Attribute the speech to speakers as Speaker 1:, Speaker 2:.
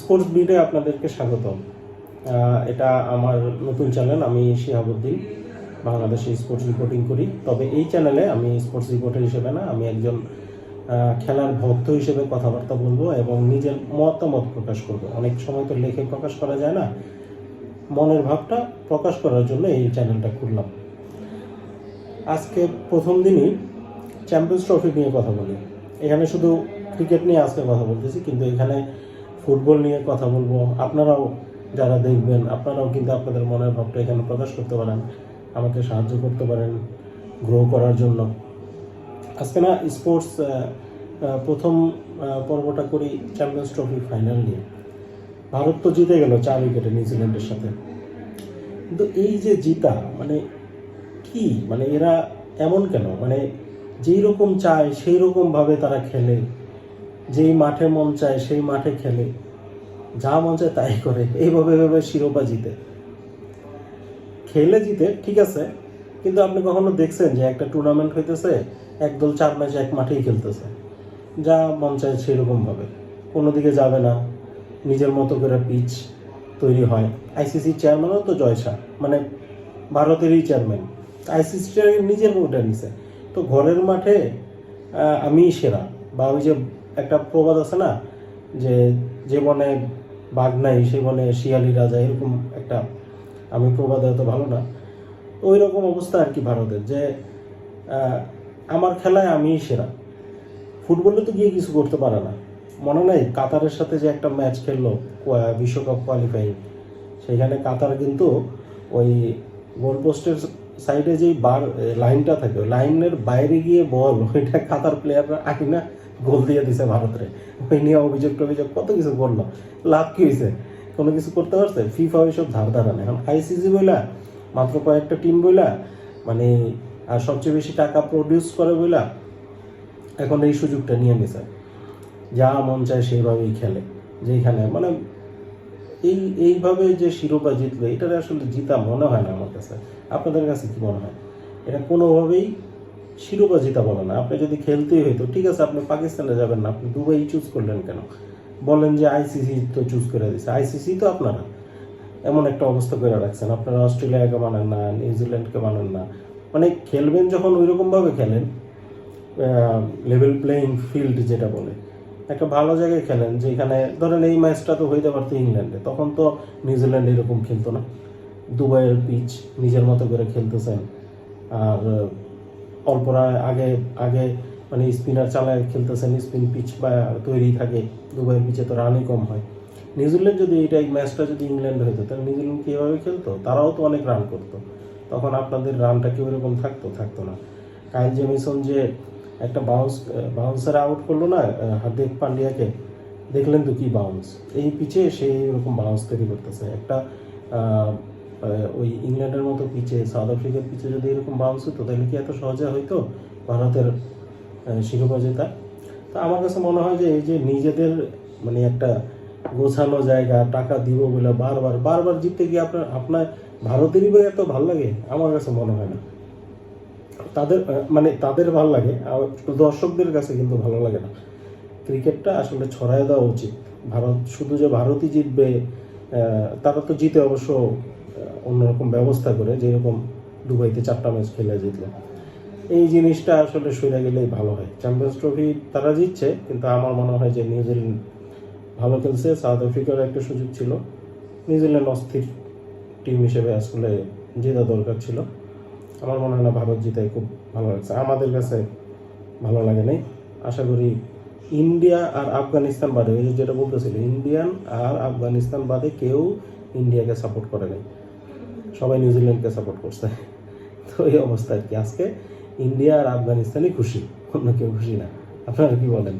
Speaker 1: Sports বিটে আপনাদেরকে স্বাগতম। এটা আমার নতুন চ্যানেল আমি শিহাবুদ্দিন, বাংলাদেশে স্পোর্টস রিপোর্টিং করি। তবে এই চ্যানেলে আমি স্পোর্টস রিপোর্টার হিসেবে না, আমি একজন খেলার ভক্ত হিসেবে কথাবার্তা বলব এবং নিজের মতামত প্রকাশ করব। অনেক সময় তো লেখে প্রকাশ করা যায় না। মনের ভাবটা প্রকাশ করার জন্য এই চ্যানেলটা খুললাম। আজকে প্রথম দিনই চ্যাম্পিয়ন্স ট্রফি নিয়ে কথা বলি। এখানে শুধু ক্রিকেট নিয়ে আজকে কথা বলতেছি, কিন্তু এখানে ফুটবল নিয়ে কথা বলব। আপনারাও যারা দেখবেন, আপনারাও কিন্তু আপনাদের মনের ভাবটা এখানে প্রকাশ করতে পারেন, আমাকে সাহায্য করতে পারেন গ্রো করার জন্য। আজকে না স্পোর্টস প্রথম পর্বটা করি চ্যাম্পিয়ন্স ট্রফি ফাইনাল নিয়ে। ভারত তো জিতে গেল চার উইকেটে নিউজিল্যান্ডের সাথে। কিন্তু এই যে জিতা মানে কি? মানে এরা এমন কেন? মানে যেই রকম চায়, সেই রকম ভাবে তারা খেলে। যেই মাঠে মন চায় সেই মাঠে খেলে। যা মন চায় তাই করে। এইভাবে ভাবে শিরোপা জিতে। খেলে জিতে, ঠিক আছে। কিন্তু আপনি কখনো দেখছেন যে একটা টুর্নামেন্ট হইতেছে একদল চার ম্যাচ এক মাঠেই খেলতেছে। যা মন চায় সেই রকম ভাবে কোনো দিকে যাবে না। নিজের মতো করে পিচ তৈরি হয়। আইসিসি চেয়ারম্যানও তো জয় শাহ মানে ভারতেরই চেয়ারম্যান আইসিসি নিজের ওটা নিছে। তো ঘরের মাঠে আমিই সেরা। বা ওই যে একটা প্রবাদ আছে না, যে যে বনে বাঘ নাই সে বনে শিয়ালি রাজা, এরকম একটা, আমি প্রবাদ হয়তো ভালো না। ওই রকম অবস্থা আর কি ভারতের, যে আমার খেলায় আমিই সেরা। ফুটবলে তো গিয়ে কিছু করতে পারে না। মনে নাই কাতারের সাথে যে একটা ম্যাচ খেললো বিশ্বকাপ কোয়ালিফাইং সেখানে কাতার কিন্তু ওই গোল পোস্টের সাইডে যেই বার লাইনটা থাকে লাইনের বাইরে গিয়ে বল, ওইটা কাতার প্লেয়াররা আঁকি না। গোল দিয়ে দিছে ভারতের। ওই নিয়ে অভিযোগ টভিযোগ কত কিছু করল লাভ কি হয়েছে কোনো কিছু করতে পারছে? ফিফা ওইসব ধার ধারা নেই। এখন আইসিসি বইলা, মাত্র কয়েকটা টিম বইলা মানে আর সবচেয়ে বেশি টাকা প্রডিউস করে বইলা, এখন এই সুযোগটা নিয়ে নিছে। যা মন চায় সেইভাবেই খেলে। যেখানে মানে এই, এইভাবে যে শিরোপা জিতবে এটা আসলে জিতা মনে হয় না আমার কাছে। আপনাদের কাছে কি মনে হয়? এটা কোনোভাবেই শিরোপা জিতা বলে না। আপনি যদি খেলতেই হইতো, ঠিক আছে, আপনি পাকিস্তানে যাবেন না, আপনি দুবাই চুজ করলেন কেন? বলেন যে আইসিসি তো চুজ করে দিছে। আইসিসি তো আপনারা। এমন একটা অবস্থা করে রাখছেন। আপনারা অস্ট্রেলিয়াকে মানেন না, নিউজিল্যান্ডকে মানেন না। মানে খেলবেন যখন ওই রকমভাবে খেলেন লেভেল প্লেইং ফিল্ড যেটা বলে। একটা ভালো জায়গায় খেলেন, যেখানে ধরেন এই ম্যাচটা তো হইতে পারতো ইংল্যান্ডে। তখন তো নিউজিল্যান্ড এরকম খেলতো না। দুবাইয়ের পিচ নিজের মতো করে খেলতেছেন। আর আহ, অল্প রা- আগে আগে মানে স্পিনার চালায় খেলতেছেন স্পিন পিচ বা তৈরি থাকে দুবাইয়ের পিচে তো রানই কম হয়। নিউজিল্যান্ড যদি এইটা এই ম্যাচটা যদি ইংল্যান্ড হতো তাহলে নিউজিল্যান্ড কীভাবে খেলতো? তারাও তো অনেক রান করতো। তখন আপনাদের রানটা কি ওরকম থাকতো? থাকতো না। কাইল জেমিসন যে একটা বাউন্স বাউন্সার আউট করল না হার্দিক পান্ডিয়াকে দেখলেন তো কি বাউন্স এই পিচে সেই এরকম বাউন্স তৈরি করতেছে। একটা ওই ইংল্যান্ডের মতো পিচে, সাউথ আফ্রিকার পিচে যদি এরকম বাউন্স হতো, তাহলে কি এত সহজে হইতো ভারতের শিরোপা জেতা? তো আমার কাছে মনে হয় যে এই যে নিজেদের মানে একটা গোছানো জায়গা, টাকা দিব বলে বারবার বারবার জিততে গিয়ে আপনার আপনার ভারতেরই বই এত ভালো লাগে? আমার কাছে মনে হয় না। তাদের মানে তাদের ভালো লাগে দর্শকদের কাছে কিন্তু ভালো লাগে না। ক্রিকেটটা আসলে ছড়ায় দেওয়া উচিত। ভারত, শুধু যে ভারতই জিতবে তারা তো জিতে অবশ্য অন্যরকম ব্যবস্থা করে যেরকম দুবাইতে চারটা ম্যাচ খেলে জিতলো। এই জিনিসটা আসলে সরে গেলেই ভালো হয়। চ্যাম্পিয়ন্স ট্রফি তারা জিতছে, কিন্তু আমার মনে হয় যে নিউজিল্যান্ড ভালো খেলছে। সাউথ আফ্রিকার একটা সুযোগ ছিল। নিউজিল্যান্ড অস্থির টিম হিসেবে আসলে জেতা দরকার ছিল। আমার মনে হয় না ভারত জিতাই খুব ভালো লাগছে। আমাদের কাছে ভালো লাগে নাই। আশা করি ইন্ডিয়া আর আফগানিস্তান বাদে যেটা বলতেছিল, ইন্ডিয়ান আর আফগানিস্তান বাদে কেউ ইন্ডিয়াকে সাপোর্ট করে নাই। সবাই নিউজিল্যান্ডকে সাপোর্ট করছে। তো এই অবস্থা আর কি। আজকে ইন্ডিয়া আর আফগানিস্তানই খুশি, অন্য কেউ খুশি না। আপনারা কি বলেন?